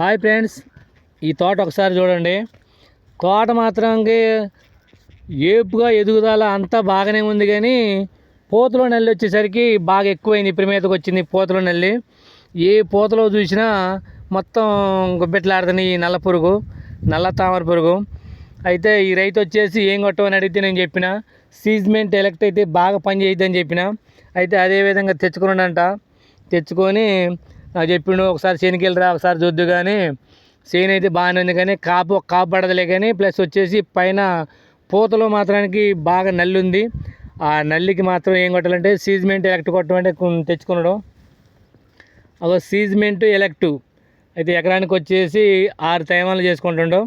Hi friends ఈ తోట ఒకసారి చూడండి. తోట మాత్రంకి ఏపుగా ఎదుగుదల అంతా బాగానే ఉంది కానీ పూతలో నల్లి వచ్చేసరికి బాగా ఎక్కువైంది. ఇప్పుడు మీదకి వచ్చింది పూతలో నల్లి. ఏ పూతలో చూసినా మొత్తం గుబ్బెట్లాడుతుంది ఈ నల్ల పురుగు నల్ల తామర పురుగు. అయితే ఈ రైతు వచ్చేసి ఏం కొట్టమని అడిగితే నేను చెప్పిన సీజ్మెంట్ ఎలక్ట్ అయితే బాగా పని చేయొద్దని చెప్పిన. అయితే అదే విధంగా తెచ్చుకున్నాడంట. తెచ్చుకొని నాకు చెప్పిండు ఒకసారి చేనికి వెళ్ళరా ఒకసారి చూద్దు కానీ చేను అయితే బాగానే ఉంది కానీ కాపు కాపు పడదలే కానీ ప్లస్ వచ్చేసి పైన పూతలో మాత్రానికి బాగా నల్లి ఉంది. ఆ నల్లికి మాత్రం ఏం కొట్టాలంటే సీజ్మెంట్ ఎలక్ట్ కొట్టమంటే అంటే తెచ్చుకున్నాడు. ఒక సీజ్మెంట్ ఎలక్ట్ అయితే ఎకరానికి వచ్చేసి ఆరు తైమాలు చేసుకుంటుండు.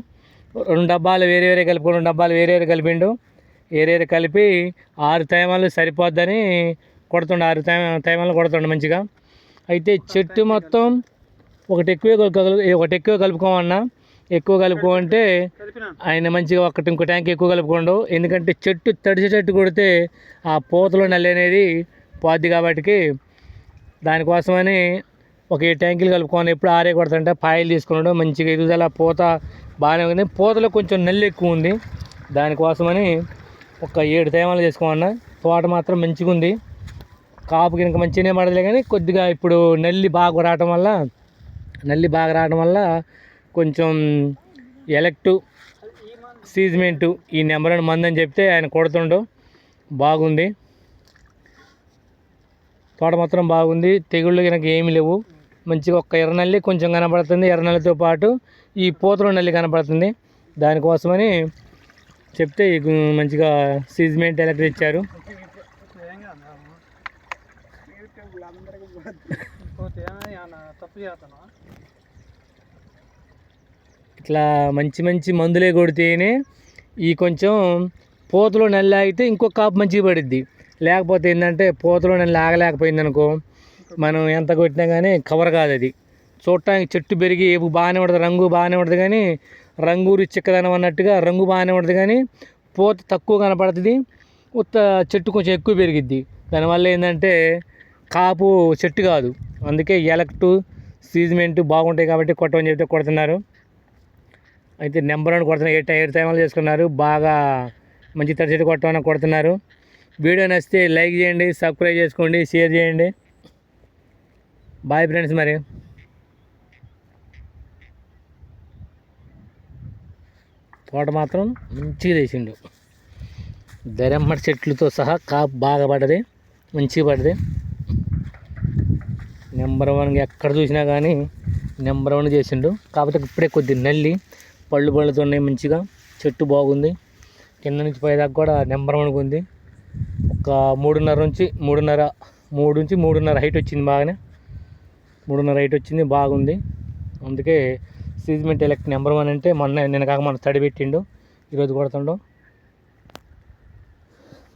రెండు డబ్బాలు వేరే వేరే కలిపి రెండు డబ్బాలు వేరే వేరే కలిపిండు. వేరే వేరే కలిపి ఆరు తైమాలు సరిపోద్దని కొడుతుండు ఆరు తై తైమాలు కొడుతుండు మంచిగా. అయితే చెట్టు మొత్తం ఒకటి ఎక్కువ ఒకటి ఎక్కువ కలుపుకోమన్నా. ఎక్కువ కలుపుకోమంటే ఆయన మంచిగా ఒకటి ఇంకో ట్యాంక్ ఎక్కువ కలుపుకోండు. ఎందుకంటే చెట్టు తడిసే చెట్టు కొడితే ఆ పూతలో నల్లి అనేది పోద్ది కాబట్టి దానికోసమని ఒక ఏ ట్యాంకులు కలుపుకోవాలి ఎప్పుడు ఆరే కొడుతుంటే పాయలు తీసుకున్నాడు. మంచిగా ఎదుగుదల పూత బాగానే ఉంది. పూతలో కొంచెం నల్లి ఎక్కువ ఉంది. దానికోసమని ఒక ఏడు తేమాలు చేసుకోమన్నా. తోట మాత్రం మంచిగా ఉంది కాపు కనుక మంచిగానే పడదులే కానీ కొద్దిగా ఇప్పుడు నల్లి బాగా రావటం వల్ల నల్లి బాగా రావడం వల్ల కొంచెం ఎలక్టు సీజ్మెంటు ఈ నెంబర్ వన్ మంది అని చెప్తే ఆయన కొడుతుండో. బాగుంది. తోట మాత్రం బాగుంది. తెగుళ్ళు కనుక ఏమీ లేవు. మంచిగా ఒక్క ఎర్ర నల్లి కొంచెం కనపడుతుంది ఎర్రనల్లితో పాటు ఈ పూతలు నల్లి కనపడుతుంది దానికోసమని చెప్తే మంచిగా సీజ్మెంట్ ఎలక్ట్రిక్ ఇచ్చారు. ఇట్లా మంచి మంచి మందులే కొడితేనే ఈ కొంచెం పూతలో నెల ఆగితే ఇంకో కాపు మంచిగా పడిద్ది. లేకపోతే ఏంటంటే పూతలో నెల ఆగలేకపోయింది అనుకో మనం ఎంత కొట్టినా కానీ కవర్ కాదు అది. చూడటానికి చెట్టు పెరిగి ఏపు బాగానే ఉంటుంది రంగు బాగానే ఉంటుంది కానీ రంగు రుచి చిక్కదనం అన్నట్టుగా రంగు బాగానే ఉంటుంది కానీ పూత తక్కువ కనపడుతుంది ఉత్త చెట్టు కొంచెం ఎక్కువ పెరిగిద్ది. దానివల్ల ఏంటంటే కాపు చెట్టు కాదు. అందుకే ఎలక్టు సీజ్మెంట్ బాగుంటాయి కాబట్టి కొట్టమని చెప్తే కొడుతున్నారు. అయితే నెంబర్ వన్ కొడుతున్నారు ఏ టైర్ టైమాలు చేసుకున్నారు. బాగా మంచి తడిచెట్టు కొట్టమని కొడుతున్నారు. వీడియో నచ్చితే లైక్ చేయండి సబ్స్క్రైబ్ చేసుకోండి షేర్ చేయండి. బాయ్ ఫ్రెండ్స్ మరి. తోట మాత్రం మంచిగా వేసిండు దరమ్మడి చెట్లతో సహా కాపు బాగా పడ్డది మంచిగా పడ్డది. నెంబర్ వన్ ఎక్కడ చూసినా కానీ నెంబర్ వన్ చేసిండు. కాకపోతే ఇప్పుడే కొద్ది నల్లి పళ్ళు పళ్ళుతో ఉన్నాయి మంచిగా చెట్టు బాగుంది. కింద నుంచి పైదాకా కూడా నెంబర్ వన్గా ఉంది. ఒక మూడున్నర నుంచి మూడున్నర మూడు నుంచి మూడున్నర హైట్ వచ్చింది బాగానే. మూడున్నర హైట్ వచ్చింది బాగుంది. అందుకే సీజ్మెంట్ ఎలక్ట్ నెంబర్ వన్ అంటే మొన్న నిన్న కాక మన తడి పెట్టిండు. ఈరోజు కొడుతుండు.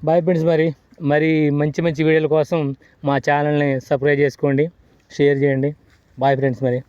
బాయ్ ఫ్రెండ్స్ మరి. మరి మంచి మంచి వీడియోల కోసం మా ఛానల్ని సబ్స్క్రైబ్ చేసుకోండి. షేర్ చేయండి. బాయ్ ఫ్రెండ్స్ మరి.